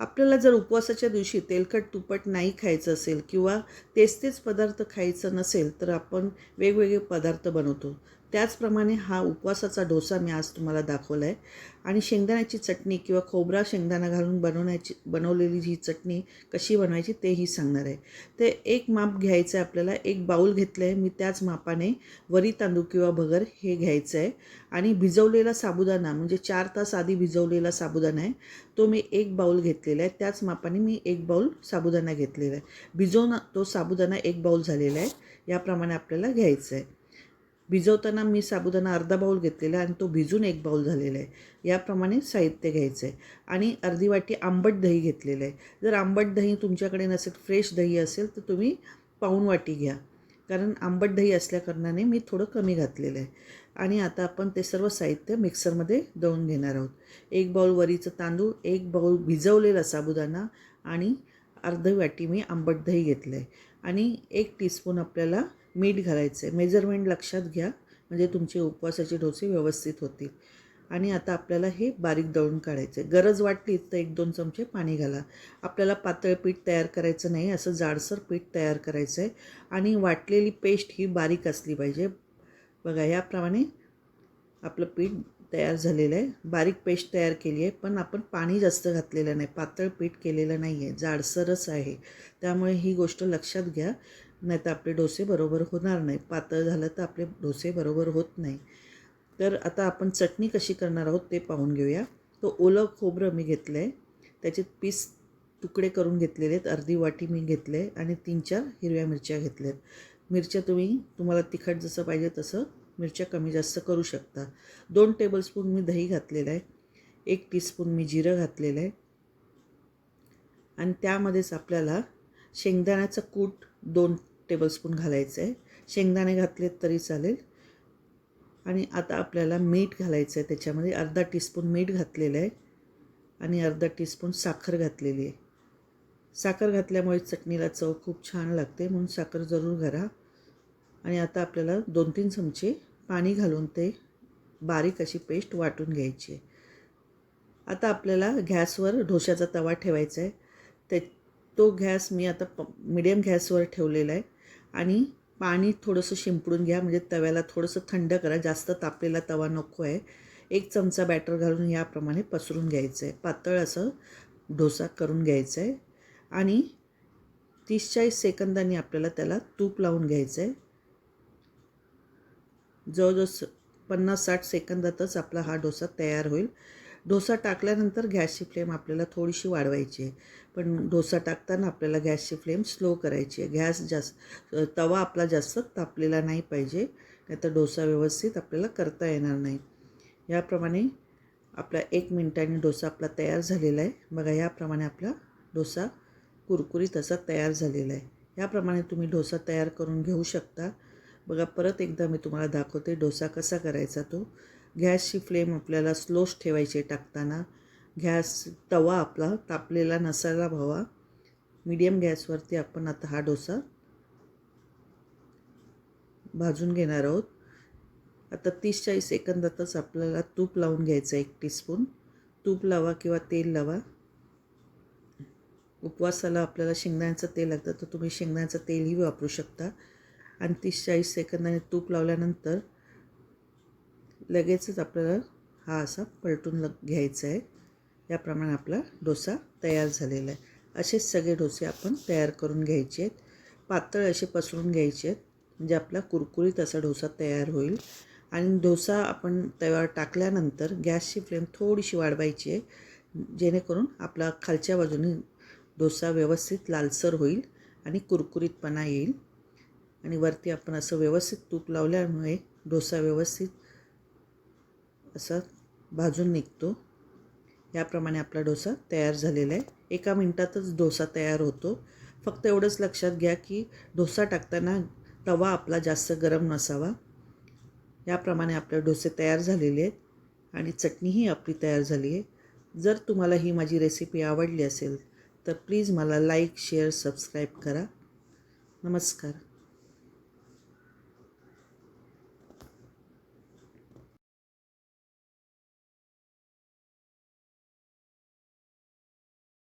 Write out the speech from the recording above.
आपल्याला जर उपवासाच्या दिवशी तेलकट तुपट नाही खायचं असेल किंवा तेच तेच पदार्थ खायचं नसेल तर आपण वेगवेगळे पदार्थ बनवतो. त्याचप्रमाणे हा उपवासाचा डोसा मी आज तुम्हाला दाखवला आहे आणि शेंगदाण्याची चटणी किंवा खोबरा शेंगदाणा घालून बनवण्याची बनवलेली जी चटणी कशी बनवायची तेही सांगणार आहे. ते एक माप घ्यायचं आहे आपल्याला एक बाऊल घेतलं आहे मी त्याच मापाने वरी तांदूळ किंवा भगर हे घ्यायचं आहे आणि भिजवलेला साबुदाणा म्हणजे चार तास आधी भिजवलेला साबुदाणा आहे तो मी एक बाऊल घेतलेला आहे. त्याच मापाने मी एक बाऊल साबुदाणा घेतलेला आहे. भिजवून तो साबुदाणा एक बाऊल झालेला आहे याप्रमाणे आपल्याला घ्यायचं आहे भिजवताना मी साबुदाणा अर्धा बाऊल घेतलेला आहे आणि तो भिजून एक बाऊल झालेला आहे. याप्रमाणे साहित्य घ्यायचं आहे. आणि अर्धी वाटी आंबट दही घेतलेलं आहे. जर आंबट दही तुमच्याकडे नसेल फ्रेश दही असेल तर तुम्ही पाऊण वाटी घ्या. कारण आंबट दही असल्याकारणाने मी थोडं कमी घातलेलं आहे. आणि आता आपण ते सर्व साहित्य मिक्सरमध्ये दळून घेणार आहोत. एक बाऊल वरीचं तांदूळ एक बाऊल भिजवलेला साबुदाणा आणि अर्धी वाटी मी आंबट दही घेतलं आहे. आणि एक टीस्पून आपल्याला मीठ घालायचं आहे. मेजरमेंट लक्षात घ्या. म्हणजे तुमचे उपवासाचे डोसे व्यवस्थित होतील. आणि आता आपल्याला हे बारीक दळून काढायचं आहे गरज वाटली तर एक दोन चमचे पाणी घाला. आपल्याला पातळ पीठ तयार करायचं नाही. असं जाडसर पीठ तयार करायचं आहे आणि वाटलेली पेस्ट ही बारीक असली पाहिजे. बघा याप्रमाणे आपलं पीठ तयार झालेलं आहे. बारीक पेस्ट तयार केली आहे पण आपण पाणी जास्त घातलेलं नाही. पातळ पीठ केलेलं नाही आहे. जाडसरच आहे. त्यामुळे ही गोष्ट लक्षात घ्या. नाही तर आपले डोसे बरोबर होणार नाही. पातळ झालं तर आपले डोसे बरोबर होत नाही. तर आता आपण चटणी कशी करणार आहोत ते पाहून घेऊया. तो ओलं खोबरं मी घेतलं आहे त्याचे पीस तुकडे करून घेतलेले आहेत. अर्धी वाटी मी घेतले आणि तीन चार हिरव्या मिरच्या घेतल्या आहेत मिरच्या तुम्ही तुम्हाला तिखट जसं पाहिजे तसं मिरच्या कमी जास्त करू शकता. दोन टेबलस्पून मी दही घातलेलं आहे. एक टीस्पून मी जिरं घातलेलं आहे. आणि त्यामध्येच आपल्याला शेंगदाण्याचं कूट दोन टेबलस्पून घालायचं आहे. शेंगदाणे घातलेत तरी चालेल. आणि आता आपल्याला मीठ घालायचं आहे. त्याच्यामध्ये अर्धा टीस्पून मीठ घातलेलं आहे. आणि अर्धा टीस्पून साखर घातलेली आहे. साखर घातल्यामुळे चटणीला चव खूप छान लागते. म्हणून साखर जरूर घरा आणि आता आपल्याला दोन तीन चमचे पाणी घालून ते बारीक अशी पेस्ट वाटून घ्यायची. आहे आता आपल्याला गॅसवर ढोशाचा तवा ठेवायचा आहे. ते तो गॅस मी आता प मिडियम गॅसवर ठेवलेला आहे. आणि पाणी थोडंसं शिंपडून घ्या. म्हणजे तव्याला थोडंसं थंड करा. जास्त तापलेला तवा नको आहे. एक चमचा बॅटर घालून याप्रमाणे पसरून घ्यायचं आहे. पातळ असं डोसा करून घ्यायचा आहे. आणि तीस चाळीस सेकंदांनी आपल्याला त्याला तूप लावून घ्यायचं आहे. जवळजवळ स पन्नास साठ सेकंदातच आपला हा डोसा तयार होईल. डोसा टाकल्यानंतर गॅसची फ्लेम आपल्याला थोडीशी वाढवायची आहे. पण डोसा टाकताना आपल्याला गॅसची फ्लेम स्लो करायची आहे. गॅस जास्त तवा आपला जास्त तापलेला नाही पाहिजे. नाहीतर डोसा व्यवस्थित आपल्याला करता येणार नाही. याप्रमाणे आपला एक मिनिटाने डोसा आपला तयार झालेला आहे. बघा याप्रमाणे आपला डोसा कुरकुरीत असा तयार झालेला आहे. याप्रमाणे तुम्ही डोसा तयार करून घेऊ शकता. बघा परत एकदा मी तुम्हाला दाखवते डोसा कसा करायचा तो. गॅसची फ्लेम आपल्याला स्लोच ठेवायची टाकताना. गॅस तवा आपला तापलेला नसायला हवा मीडियम गॅसवरती आपण आता हा डोसा भाजून घेणार आहोत. आता तीस चाळीस सेकंदातच आपल्याला तूप लावून घ्यायचं आहे एक टीस्पून. तूप लावा किंवा तेल लावा. उपवासाला आपल्याला शेंगदाण्याचं तेल लागतं तर तुम्ही शेंगदाण्याचं तेलही वापरू शकता. आणि तीस चाळीस सेकंदाने तूप लावल्यानंतर लगेचच आपल्याला हा असा पलटून लग घ्यायचा आहे. याप्रमाणे आपला डोसा तयार झालेला आहे. असेच सगळे डोसे आपण तयार करून घ्यायचे आहेत. पातळ असे पसरून घ्यायचे आहेत. म्हणजे आपला कुरकुरीत असा डोसा तयार होईल. आणि डोसा आपण तव्यावर टाकल्यानंतर गॅसची फ्लेम थोडीशी वाढवायची आहे. जेणेकरून आपला खालच्या बाजूने डोसा व्यवस्थित लालसर होईल आणि कुरकुरीतपणा येईल. आणि वरती आपण असं व्यवस्थित तूप लावल्यामुळे डोसा व्यवस्थित असा भाजून निघतो. याप्रमाणे आपला डोसा तयार झालेला आहे. एका मिनटातच डोसा तयार होतो. फक्त एवढंच लक्षात घ्या की डोसा टाकताना तवा आपला जास्त गरम नसावा. याप्रमाणे आपले डोसे तयार झालेले आहेत आणि चटणीही आपली तयार झाली आहे. जर तुम्हाला ही माझी रेसिपी आवडली असेल तर प्लीज मला लाईक शेअर सबस्क्राईब करा. नमस्कार.